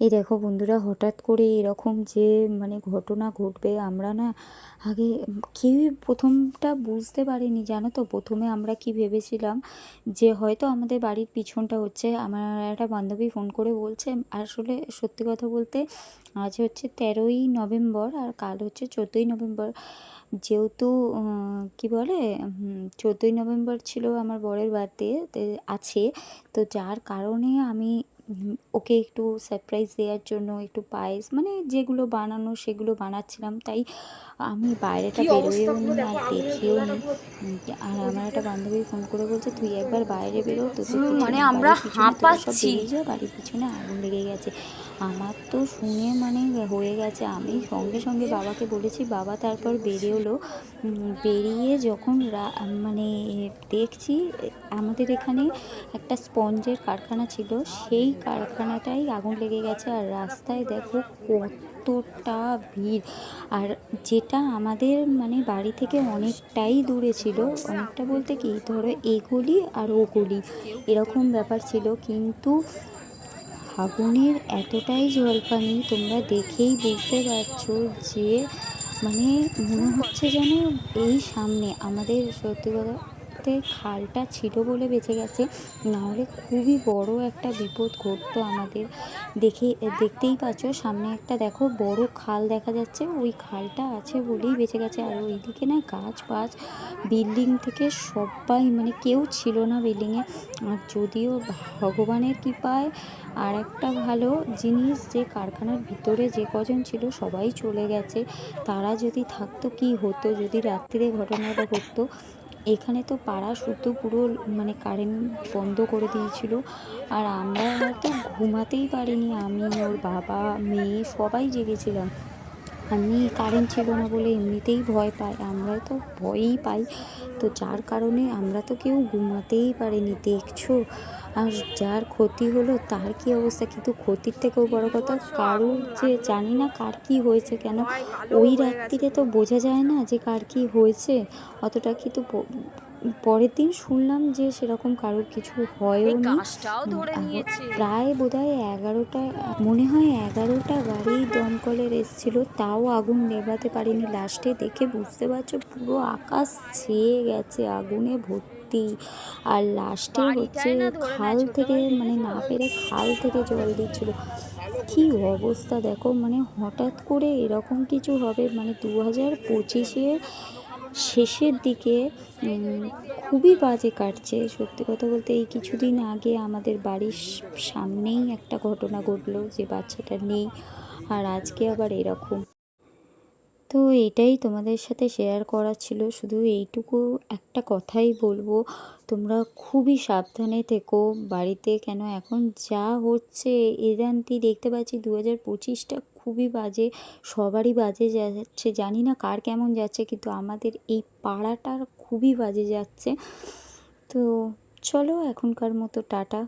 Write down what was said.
এই দেখো বন্ধুরা, হঠাৎ করে এরকম যে মানে ঘটনা ঘটবে, আমরা না আগে কেউই প্রথমটা বুঝতে পারিনি, জানো তো? প্রথমে আমরা কি ভেবেছিলাম যে হয়তো আমাদের বাড়ির পিছনটা হচ্ছে, আমার একটা বান্ধবী ফোন করে বলছে, আসলে সত্যি কথা বলতে আজ হচ্ছে তেরোই নভেম্বর আর কাল হচ্ছে চোদ্দোই নভেম্বর। যেহেতু কি বলে চোদ্দোই নভেম্বর ছিল আমার বরের বার্থডে আছে, তো যার কারণে আমি ওকে একটু সারপ্রাইজ দেওয়ার জন্য একটু পায়েস মানে যেগুলো বানানো সেগুলো বানাচ্ছিলাম। তাই আমি বাইরেটা বেরোয়েও নি আর দেখিও নি। আর আমার একটা বান্ধবী ফোন করে বলছে তুই একবার বাইরে বেরো তো মানে আমরা হাঁপাচ্ছি। বাড়ির পিছনে আগুন লেগে গেছে। আমার তো শুনে মানে হয়ে গেছে। আমি সঙ্গে সঙ্গে বাবাকে বলেছি, বাবা তারপর বেরিয়েলো। বেরিয়ে যখন মানে দেখছি, আমাদের এখানে একটা স্পঞ্জের কারখানা ছিল। সেই কারখানাটাই আগুন লেগে গেছে। আর রাস্তায় দেখো কতটা ভিড়। আর যেটা আমাদের মানে বাড়ি থেকে অনেকটাই দূরে ছিল, অনেকটা বলতে কি, ধরো এ গলি আর ও গলি। এরকম ব্যাপার ছিল। কিন্তু আগুনের এতটাই জলপানি তোমরা দেখেই বুঝতে পারছ যে মানে মনে হচ্ছে যেন এই সামনে আমাদের সত্যি কথাতে খালটা ছিল বলে বেঁচে গেছে। নাহলে খুবই বড় একটা বিপদ ঘটতো আমাদের। দেখে, দেখতেই পাচ্ছ, সামনে একটা দেখো বড় খাল দেখা যাচ্ছে। ওই খালটা আছে বলেই বেঁচে গেছে। আর ওইদিকে না গাছ পাছ বিল্ডিং থেকে সবাই মানে কেউ ছিল না বিল্ডিংয়ে আর যদিও ভগবানের কৃপায় আর একটা ভালো জিনিস, যে কারখানার ভিতরে যে কজন ছিল সবাই চলে গেছে। তারা যদি থাকতো, কি হতো? যদি রাত্রিরে ঘটনাটা ঘটতো এখানে তো পাড়া শুদ্ধ পুরো মানে কারেন্ট বন্ধ করে দিয়েছিল। আর আমরা তো ঘুমাতেই পারিনি। আমি, ওর বাবা, মেয়ে সবাই জেগেছিলাম। আমি কারেন্ট ছিল না বলে এমনিতেই ভয় পাই আমরা তো ভয়ই পাই। তো যার কারণে আমরা তো কেউ ঘুমাতেই পারিনি, দেখছ? আর যার ক্ষতি হলো তার কি অবস্থা? কিন্তু ক্ষতির থেকেও বড় কথা, কারোর যে জানি না কার কি হয়েছে কেন, ওই রাত্রিরে তো বোঝা যায় না যে কার কি হয়েছে। অতটা কিন্তু পরের দিন শুনলাম যে সেরকম কারোর কিছু হয়ও নি। প্রায় বোধহয় এগারোটা মনে হয় এগারোটা গাড়ি দমকলের এসছিল তাও আগুন নেভাতে পারিনি। লাস্টে দেখে বুঝতে পারছ পুরো আকাশ ছেয়ে গেছে আগুনে ভর্তি। আর লাস্টে হচ্ছে খাল থেকে মানে না পেরে খাল থেকে জল দিচ্ছিল। কি অবস্থা দেখো মানে হঠাৎ করে এরকম কিছু হবে মানে দু হাজার পঁচিশে শেষের দিকে খুবই বাজে কাটছে। সত্যি কথা বলতে এই কিছুদিন আগে আমাদের বাড়ির সামনেই একটা ঘটনা ঘটলো যে বাচ্চাটা নেই, আর আজকে আবার এরকম। তো এটাই তোমাদের সাথে শেয়ার করার ছিল। শুধু এইটুকু একটা কথাই বলব, তোমরা খুবই সাবধানে থেকো। বাড়িতে কেন এখন যা হচ্ছে, এদান্তি দেখতে পাচ্ছি দু হাজার পঁচিশটা খুবই বাজে, সবারই বাজে যাচ্ছে, জানি না কার কেমন যাচ্ছে, কিন্তু আমাদের এই পাড়াটার খুবই বাজে যাচ্ছে। তো চলো এখনকার মতো টাটা।